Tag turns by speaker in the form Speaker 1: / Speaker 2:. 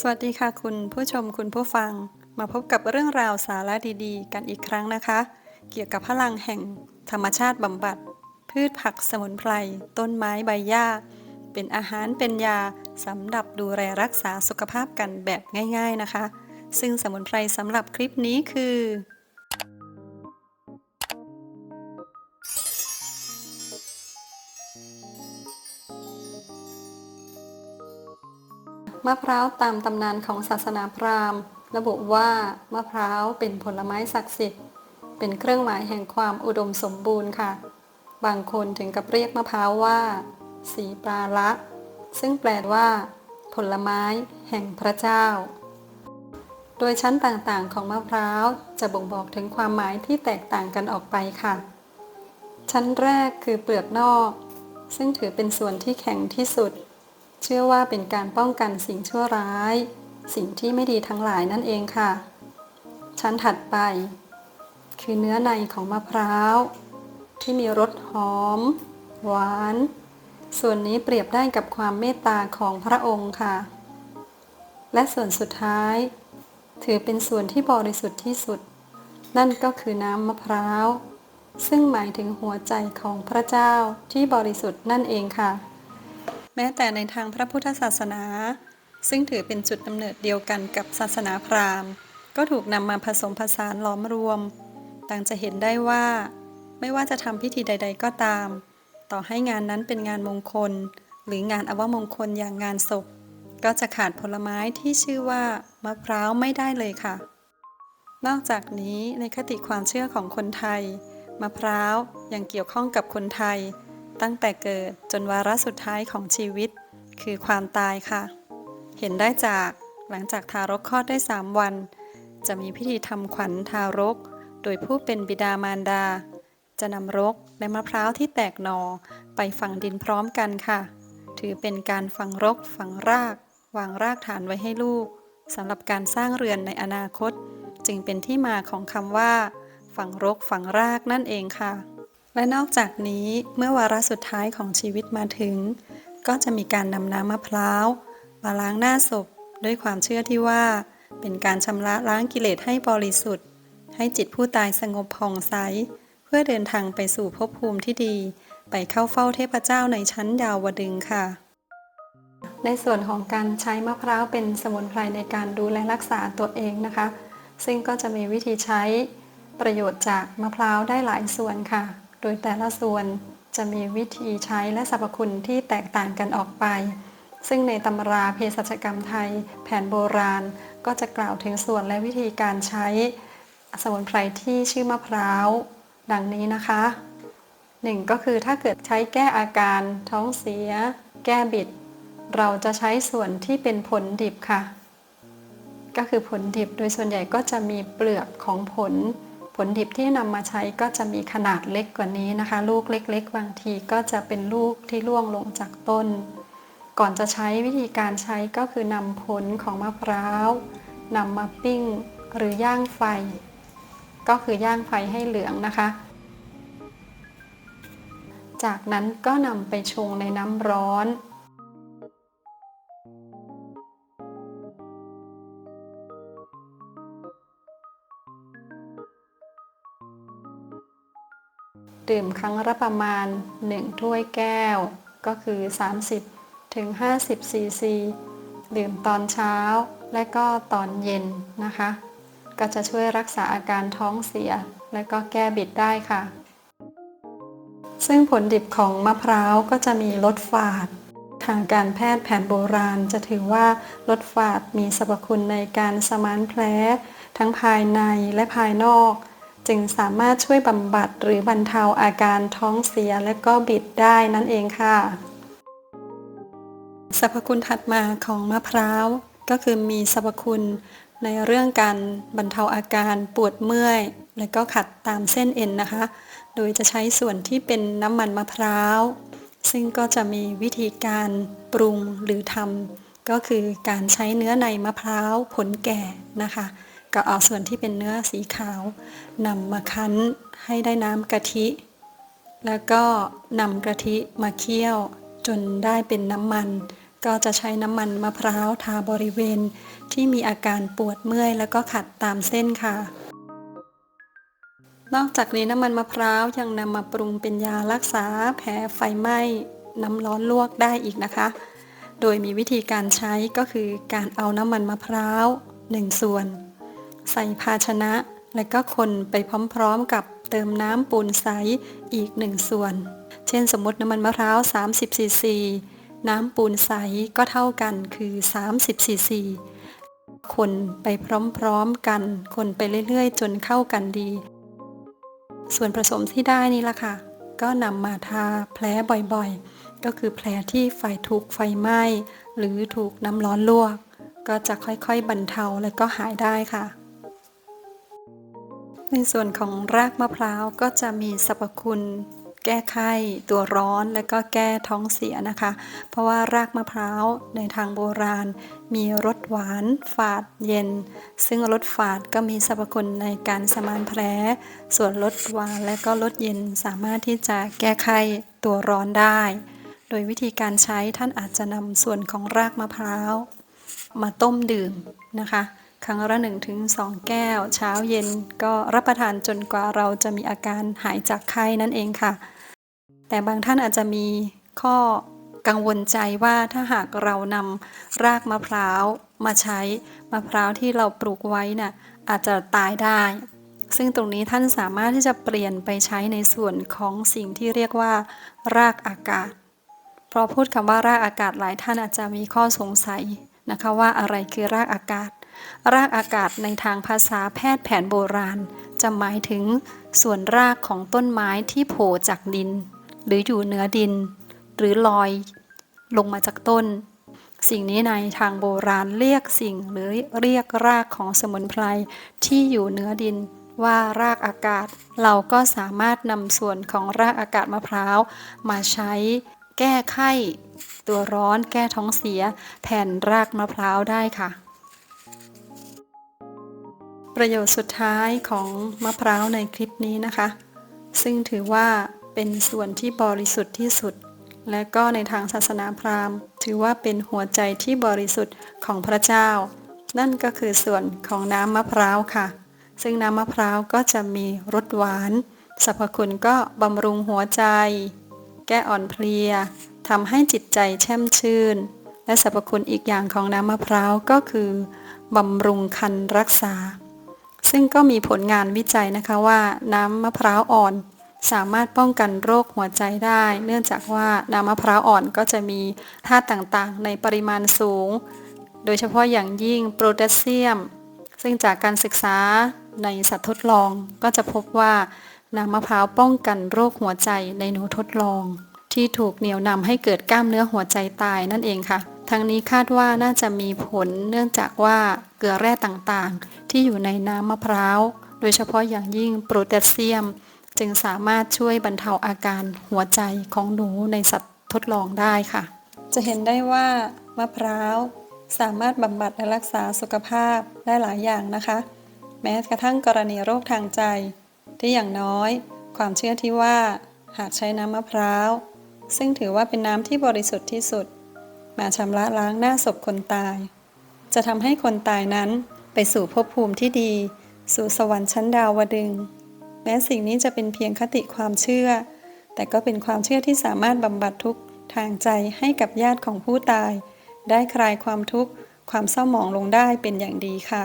Speaker 1: สวัสดีค่ะคุณผู้ชมคุณผู้ฟัง มาพบกับเรื่องราวสาระดีๆ กันอีกครั้งนะคะ เกี่ยวกับพลังแห่งธรรมชาติบำบัด พืชผักสมุนไพร ต้นไม้ใบหญ้า เป็นอาหารเป็นยาสำหรับดูแลรักษาสุขภาพกันแบบง่าย ๆนะคะ ซึ่งสมุนไพรสำหรับคลิปนี้คือ มะพร้าวตามตำนานของศาสนาพราหมณ์ ระบุว่ามะพร้าวเป็นผลไม้ศักดิ์สิทธิ์ เป็นเครื่องหมายแห่งความอุดมสมบูรณ์ค่ะ บางคนถึงกับเรียกมะพร้าวว่า สีปลาละ ซึ่งแปลว่า ผลไม้แห่งพระเจ้า โดยชั้นต่างๆของมะพร้าวจะบ่งบอกถึงความหมายที่แตกต่างกันออกไปค่ะ ชั้นแรกคือเปลือกนอก ซึ่งถือเป็นส่วนที่แข็งที่สุด เชื่อว่าเป็นการป้องกันสิ่งชั่วร้าย สิ่งที่ไม่ดีทั้งหลายนั่นเองค่ะ ชั้นถัดไป คือเนื้อในของมะพร้าว ที่มีรสหอม หวาน ส่วนนี้เปรียบได้กับความเมตตาของพระองค์ค่ะ และส่วนสุดท้าย ถือเป็นส่วนที่บริสุทธิ์ที่สุด นั่นก็คือน้ำมะพร้าวซึ่งหมายถึงหัวใจของพระเจ้าที่บริสุทธิ์นั่นเองค่ะ แม้แต่ในทางพระพุทธศาสนา ซึ่งถือเป็นจุดกำเนิดเดียวกันกับศาสนาพราหมณ์ ก็ถูกนำมาผสมผสานล้อมรวม ต่างจะเห็นได้ว่า ไม่ว่าจะทำพิธีใด ๆ ก็ตาม ต่อให้งานนั้นเป็นงานมงคล หรืองานอวมงคลอย่างงานศพ ก็จะขาดผลไม้ที่ชื่อว่ามะพร้าวไม่ได้เลยค่ะ นอกจากนี้ในคติความเชื่อของคนไทย มะพร้าวยังเกี่ยวข้องกับคนไทย ตั้งแต่เกิดจนวาระสุดท้ายของชีวิต คือความตายค่ะ เห็นได้จากหลังจากทารกคลอดได้ 3 วัน จะมีพิธีทำขวัญทารก โดยผู้เป็นบิดามารดา จะนำรกและมะพร้าวที่แตกหนอไปฝังดินพร้อมกันค่ะ ถือเป็นการฝังรกฝังราก วางรากฐานไว้ให้ลูกสำหรับการสร้างเรือนในอนาคต จึงเป็นที่มาของคำว่า ฝังรกฝังรากนั่นเองค่ะ และนอกจากนี้เมื่อวาระสุดท้ายของชีวิตมาถึง ก็จะมีการนำน้ำมะพร้าวมาล้างหน้าศพ ด้วยความเชื่อที่ว่า เป็นการชำระล้างกิเลสให้บริสุทธิ์ ให้จิตผู้ตายสงบผ่องใส เพื่อเดินทางไปสู่ภพภูมิที่ดี ไปเข้าเฝ้าเทพเจ้าในชั้นดาวดึงค่ะ ในส่วนของการใช้มะพร้าวเป็นสมุนไพรในการดูแลรักษาตัวเองนะคะ ซึ่งก็จะมีวิธีใช้ประโยชน์จากมะพร้าวได้หลายส่วนค่ะ ดยแต่ละส่วนจะมีวิธีใช้และสรรพคุณที่แตกต่างกันออกไป ซึ่งในตำราเภสัชกรรมไทย แผนโบราณก็จะกล่าวถึงส่วนและวิธีการใช้ สมุนไพรที่ชื่อมะพร้าว ดังนี้นะคะหนึ่งก็คือถ้าเกิดใช้แก้อาการท้องเสีย แก้บิด เราจะใช้ส่วนที่เป็นผลดิบค่ะ ก็คือผลดิบโดยส่วนใหญ่ก็จะมีเปลือกของผล ผลดิบที่นำมาใช้ก็จะมีขนาดเล็กกว่านี้นะคะ ลูกเล็ก ๆ บางทีก็จะเป็นลูกที่ร่วงลงจากต้น ก่อนจะใช้วิธีการใช้ก็คือนำผลของมะพร้าวนำมาปิ้งหรือย่างไฟ ก็คือย่างไฟให้เหลืองนะคะ จากนั้นก็นำไปชงในน้ำร้อน ดื่มครั้งละประมาณ 1 ถ้วยแก้ว ก็คือ 30ถึง50ซีซีดื่มตอนเช้าและก็ตอนเย็นนะคะ ก็จะช่วยรักษาอาการท้องเสีย และก็แก้บิดได้ค่ะ ซึ่งผลดิบของมะพร้าวก็จะมีลดฝาด ทางการแพทย์แผนโบราณจะถือว่าลดฝาดมีสรรพคุณในการสมานแผลทั้งภายในและภายนอก จึงสามารถช่วยบำบัดหรือบรรเทาอาการท้องเสียและก็บิดได้นั่นเองค่ะสรรพคุณถัดมาของมะพร้าวก็คือมีสรรพคุณในเรื่องการบรรเทาอาการปวดเมื่อย และก็ขัดตามเส้นเอ็นนะคะ โดยจะใช้ส่วนที่เป็นน้ำมันมะพร้าว ซึ่งก็จะมีวิธีการปรุงหรือทำก็คือการใช้เนื้อในมะพร้าวผลแก่นะคะ ก็เอาส่วนที่เป็นเนื้อสีขาวนำมาคั้นให้ได้น้ำกะทิ แล้วก็นำกะทิมาเคี่ยวจนได้เป็นน้ำมัน ก็จะใช้น้ำมันมะพร้าวทาบริเวณ ที่มีอาการปวดเมื่อย แล้วก็ขัดตามเส้นค่ะ นอกจากนี้น้ำมันมะพร้าวยังนำมาปรุงเป็นยารักษาแผลไฟไหม้น้ำร้อนลวกได้อีกนะคะ โดยมีวิธีการใช้ก็คือการเอาน้ำมันมะพร้าว1ส่วน ใส่ภาชนะ และก็คนไปพร้อมๆกับเติมน้ำปูนใสอีก1ส่วน เช่นสมมติน้ำมันมะพร้าว30ซีซีน้ำปูนใสก็เท่ากันคือ 30ซีซีคนไปพร้อมๆกัน คนไปเรื่อยๆ จนเข้ากันดี ส่วนผสมที่ได้นี่ละค่ะ ก็นำมาทาแผลบ่อยๆ ก็คือแผลที่ไฟถูกไฟไหม้ หรือถูกน้ำร้อนลวก ก็จะค่อยๆบรรเทาและก็หายได้ค่ะ ในส่วนของรากมะพร้าวก็จะมีสรรพคุณแก้ไข้ตัวร้อนและก็แก้ท้องเสียนะคะ เพราะว่ารากมะพร้าวในทางโบราณ มีรสหวานฝาดเย็น ซึ่งรสฝาดก็มีสรรพคุณในการสมานแผลส่วนรสหวานและก็รสเย็นสามารถที่จะแก้ไข้ตัวร้อนได้ โดยวิธีการใช้ท่านอาจจะนำส่วนของรากมะพร้าว มาต้มดื่มนะคะ ครั้งละ1-2ถึงแก้ว เช้าเย็นก็รับประทานจนกว่าเราจะมีอาการหายจากไข้นั่นเองค่ะ แต่บางท่านอาจจะมีข้อกังวลใจว่าถ้าหากเรานำรากมะพร้าวมาใช้มะพร้าวที่เราปลูกไว้น่ะอาจจะตายได้ ซึ่งตรงนี้ท่านสามารถที่จะเปลี่ยนไปใช้ในส่วนของสิ่งที่เรียกว่า รากอากาศ เพราะพูดคำว่ารากอากาศหลายท่านอาจจะมีข้อสงสัยนะคะว่าอะไรคือรากอากาศ รากอากาศในทางภาษาแพทย์แผนโบราณ จะหมายถึงส่วนรากของต้นไม้ที่โผล่จากดิน หรืออยู่เหนือดิน หรือลอยลงมาจากต้น สิ่งนี้ในทางโบราณเรียกสิ่งหรือเรียกรากของสมุนไพรที่อยู่เหนือดินว่ารากอากาศ เราก็สามารถนำส่วนของรากอากาศมะพร้าว มาใช้แก้ไข้ ตัวร้อนแก้ท้องเสีย แทนรากมะพร้าวได้ค่ะ ประโยชน์สุดท้ายของมะพร้าวในคลิปนี้นะคะ ซึ่งถือว่าเป็นส่วนที่บริสุทธิ์ที่สุด และก็ในทางศาสนาพราหมณ์ ถือว่าเป็นหัวใจที่บริสุทธิ์ของพระเจ้า นั่นก็คือส่วนของน้ำมะพร้าวค่ะ ซึ่งน้ำมะพร้าวก็จะมีรสหวานสรรพคุณก็บำรุงหัวใจ แก้อ่อนเพลียทำให้จิตใจแช่มชื่น และสรรพคุณอีกอย่างของน้ำมะพร้าวก็คือบำรุงคันรักษา ซึ่งก็มีผลงานวิจัยนะคะว่าน้ำมะพร้าวอ่อน สามารถป้องกันโรคหัวใจได้ เนื่องจากว่าน้ำมะพร้าวอ่อนก็จะมีธาตุต่างๆ ในปริมาณสูง โดยเฉพาะอย่างยิ่งโพแทสเซียม ซึ่งจากการศึกษาในสัตว์ทดลองก็จะพบว่าน้ำมะพร้าวป้องกันโรคหัวใจในหนูทดลอง ที่ถูกเหนี่ยวนำให้เกิดกล้ามเนื้อหัวใจตายนั่นเองค่ะ ทั้งนี้คาดว่าน่าจะมีผลเนื่องจากว่าเกลือแร่ต่างๆ ที่อยู่ในน้ำมะพร้าว โดยเฉพาะอย่างยิ่งโพแทสเซียม จึงสามารถช่วยบรรเทาอาการหัวใจของหนูในสัตว์ทดลองได้ค่ะ จะเห็นได้ว่ามะพร้าวสามารถบำบัดและรักษาสุขภาพได้หลายอย่างนะคะ แม้กระทั่งกรณีโรคทางใจ ที่อย่างน้อย ความเชื่อที่ว่า หากใช้น้ำมะพร้าว ซึ่งถือว่าเป็นน้ำที่บริสุทธิ์ที่สุด มาชำระล้างหน้าศพคนตาย จะทำให้คนตายนั้นไปสู่ภพภูมิที่ดี สู่สวรรค์ชั้นดาวดึง แม้สิ่งนี้จะเป็นเพียงคติความเชื่อ แต่ก็เป็นความเชื่อที่สามารถบำบัดทุกข์ทางใจให้กับญาติของผู้ตาย ได้คลายความทุกข์ความเศร้าหมองลงได้เป็นอย่างดีค่ะ